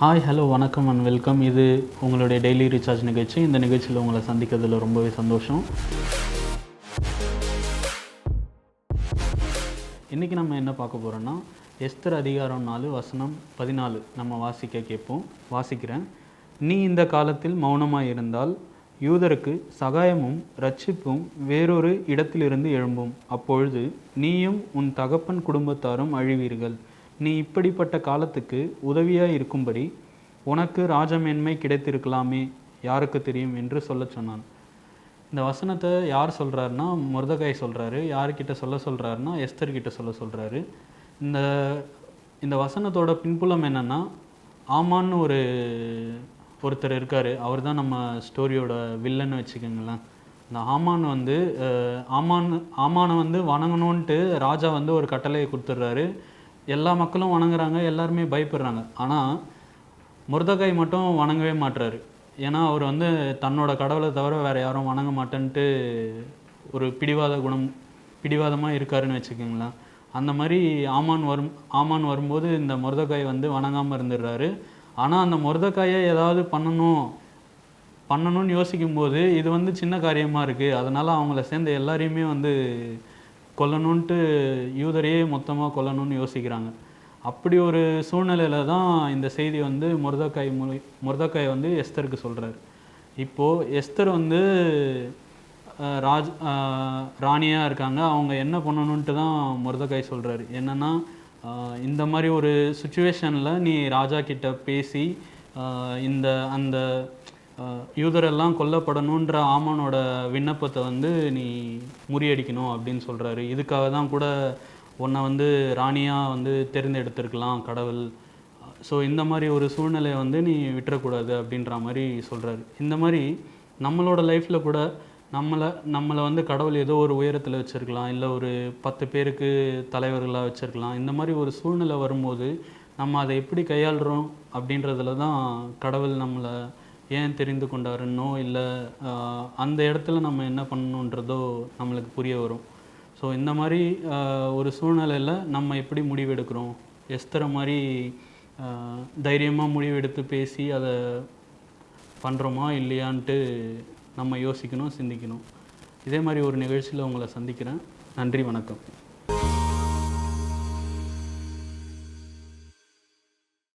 Hi hello வணக்கம் and welcome இது உங்களுடைய டெய்லி ரீசார்ஜ் நிகழ்ச்சி. இந்த நிகழ்ச்சியில் உங்களை சந்திக்கிறதுல ரொம்பவே சந்தோஷம். இன்றைக்கி நம்ம என்ன பார்க்க போகிறோன்னா எஸ்தர் அதிகாரம் நாலு வசனம் பதினாலு நம்ம வாசிக்க கேட்போம். வாசிக்கிறேன். நீ இந்த காலத்தில் மௌனமாக இருந்தால் யூதருக்கு சகாயமும் ரட்சிப்பும் வேறொரு இடத்திலிருந்து எழும்பும். அப்பொழுது நீயும் உன் தகப்பன் குடும்பத்தாரும் அழிவீர்கள். நீ இப்படிப்பட்ட காலத்துக்கு உதவியாக இருக்கும்படி உனக்கு ராஜமேன்மை கிடைத்திருக்கலாமே யாருக்கு தெரியும் என்று சொல்ல சொன்னான். இந்த வசனத்தை யார் சொல்கிறாருன்னா முருதகாய் சொல்கிறாரு யார்கிட்ட சொல்ல சொல்கிறாருன்னா எஸ்தர்கிட்ட சொல்ல சொல்கிறாரு இந்த இந்த வசனத்தோட பின்புலம் என்னன்னா ஆமான்னு ஒரு ஒருத்தர் இருக்கார் அவர் தான் நம்ம ஸ்டோரியோட வில்லன்னு வச்சுக்கோங்களேன். இந்த ஆமான் வந்து ஆமான் ஆமானை வந்து வணங்கணுன்ட்டு ராஜா வந்து ஒரு கட்டளையை கொடுத்துட்றாரு. எல்லா மக்களும் வணங்குறாங்க எல்லாருமே பயப்படுறாங்க. ஆனால் முருதகாய் மட்டும் வணங்கவே மாட்டுறாரு ஏன்னா அவர் வந்து தன்னோட கடவுளை தவிர வேறு யாரும் வணங்க மாட்டேன்ட்டு ஒரு பிடிவாத குணம் பிடிவாதமாக இருக்காருன்னு வச்சுக்கோங்களேன். அந்த மாதிரி ஆமான் வரும் ஆமான் வரும்போது இந்த முருதக்காய் வந்து வணங்காமல் இருந்துடுறாரு. ஆனால் அந்த முருதக்காயை ஏதாவது பண்ணணும் பண்ணணும்னு யோசிக்கும்போது இது வந்து சின்ன காரியமாக இருக்குது அதனால் அவங்கள சேர்ந்த எல்லாரையுமே வந்து கொல்லணுன்ட்டு யூதரையே மொத்தமாக கொல்லணும்னு யோசிக்கிறாங்க. அப்படி ஒரு சூழ்நிலையில தான் இந்த செய்தி வந்து முருதக்காய் மொழி முருதக்காய் வந்து எஸ்தருக்கு சொல்கிறாரு இப்போது எஸ்தர் வந்து ராஜ் ராணியாக இருக்காங்க. அவங்க என்ன பண்ணணுன்ட்டு தான் முருதக்காய் சொல்கிறாரு என்னென்னா இந்த மாதிரி ஒரு சுச்சுவேஷனில் நீ ராஜா கிட்ட பேசி இந்த அந்த யூதரெல்லாம் கொல்லப்படணுன்ற ஆமானோட விண்ணப்பத்தை வந்து நீ முறியடிக்கணும் அப்படின்னு சொல்கிறாரு இதுக்காக தான் கூட உன்னை வந்து ராணியாக வந்து தேர்ந்தெடுத்திருக்கலாம் கடவுள். ஸோ இந்த மாதிரி ஒரு சூழ்நிலையை வந்து நீ விட்டுறக்கூடாது அப்படின்ற மாதிரி சொல்கிறாரு இந்த மாதிரி நம்மளோட லைஃப்பில் கூட நம்மளை நம்மளை வந்து கடவுள் ஏதோ ஒரு உயரத்தில் வச்சுருக்கலாம் இல்லை ஒரு பத்து பேருக்கு தலைவர்களாக வச்சுருக்கலாம். இந்த மாதிரி ஒரு சூழ்நிலை வரும்போது நம்ம அதை எப்படி கையாளுறோம் அப்படின்றதுல தான் கடவுள் நம்மளை ஏன் தெரிந்து கொண்டாருன்னோ இல்லை. அந்த இடத்துல நம்ம என்ன பண்ணணுன்றதோ நம்மளுக்கு புரிய வரும். ஸோ இந்த மாதிரி ஒரு சூழ்நிலையில் நம்ம எப்படி முடிவெடுக்கிறோம்? எஸ்தர மாதிரி தைரியமாக முடிவெடுத்து பேசி அதை பண்ணுறோமா இல்லையான்ட்டு நம்ம யோசிக்கணும் சிந்திக்கணும். இதே மாதிரி ஒரு நிகழ்ச்சியில் உங்களை சந்திக்கிறேன். நன்றி வணக்கம்.